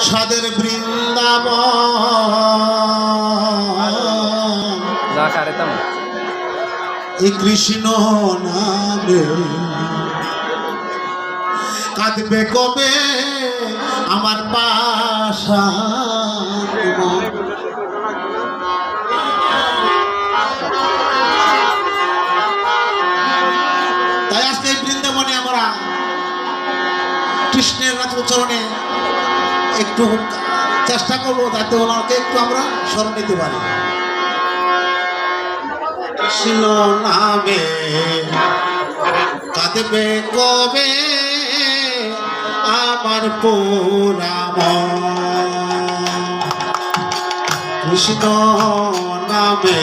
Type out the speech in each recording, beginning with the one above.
সাদের বৃন্দাবন। যা এই কৃষ্ণ নামে। কাঁদবে কবে আমার পাশা তাই আজকে বৃন্দাবনে আমরা কৃষ্ণের রাজচরণে একটু চেষ্টা করব, যাতে ওনাকে একটু আমরা স্মরণ নিতে পারি। নামে কাঁদবে কবে? আমার পুরাম কৃষ্ণ নামে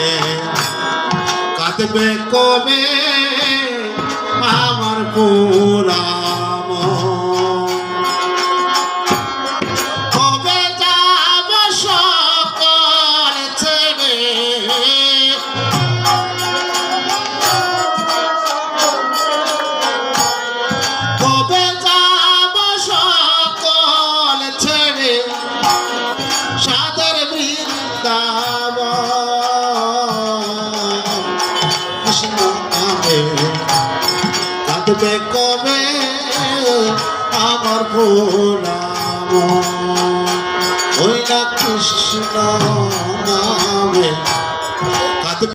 কাঁদবে কবে? আমার পুরাম কাঁদবে কবে? আমার ভোলাম। ওই না কৃষ্ণ নামে।